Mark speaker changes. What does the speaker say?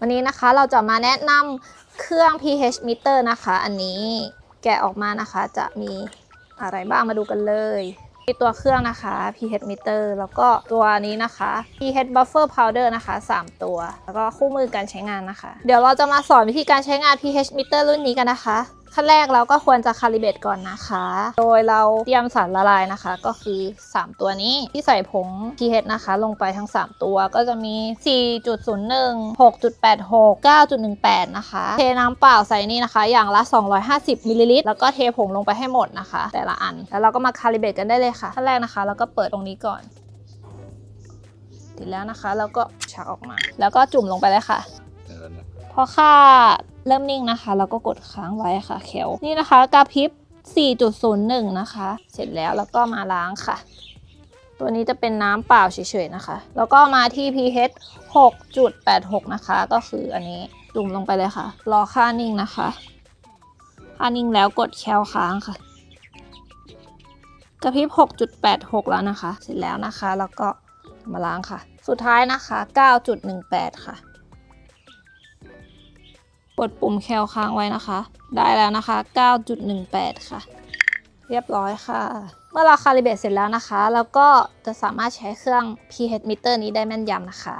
Speaker 1: วันนี้นะคะเราจะมาแนะนำเครื่อง pH meter นะคะ อันนี้แกะออกมานะคะจะมีอะไรบ้างมาดูกันเลยมีตัวเครื่องนะคะ pH meter แล้วก็ตัวนี้นะคะ pH buffer powder นะคะ 3 ตัว แล้วก็คู่มือการใช้งานนะคะ เดี๋ยวเราจะมาสอนวิธีการใช้งาน pH meter รุ่นนี้กันนะคะ ขั้นแรกเราก็ควรจะคาลิเบตก่อนนะคะ โดยเราเตรียมสารละลายนะคะ ก็คือ 3 ตัวนี้ที่ใส่ผง pH นะคะ ลงไปทั้ง 3 ตัวก็จะมี 4.01 6.86 9.18 นะคะเทน้ำเปล่าใส่นี่นะคะ อย่างละ 250มิลลิลิตรแล้วก็เทผงลงไปให้หมดนะคะ แต่ละอัน แล้วเราก็มาคาลิเบตกันได้เลยค่ะขั้นแรกนะคะเราก็เปิดตรงนี้ก่อนติดแล้วนะคะ แล้วก็ชักออกมา แล้วก็จุ่มลงไปเลยค่ะ
Speaker 2: เดินนะ
Speaker 1: พอค่าเริ่มนิ่งนะคะเราก็กดค้างไว้ค่ะแคลนี่นะคะกระพริบ 4.01 นะคะ เสร็จแล้วแล้วก็มาล้างค่ะ ตัวนี้จะเป็นน้ำเปล่าเฉยๆนะคะ แล้วก็มาที่ pH 6.86 นะคะ ก็คืออันนี้จุ่มลงไปเลยค่ะ รอค่านิ่งนะคะค่านิ่งแล้วกดแคลค้างค่ะกระพริบ 6.86 แล้วนะคะ เสร็จแล้วนะคะ แล้วก็มาล้างค่ะ สุดท้ายนะคะ 9.18 ค่ะ กดปุ่มแคลค้างไว้นะคะ ได้แล้วนะคะ 9.18 ค่ะ เรียบร้อยค่ะ เมื่อเราคาลิเบรตเสร็จแล้วนะคะ แล้วก็จะสามารถใช้เครื่อง pH meter นี้ได้แม่นยำนะคะ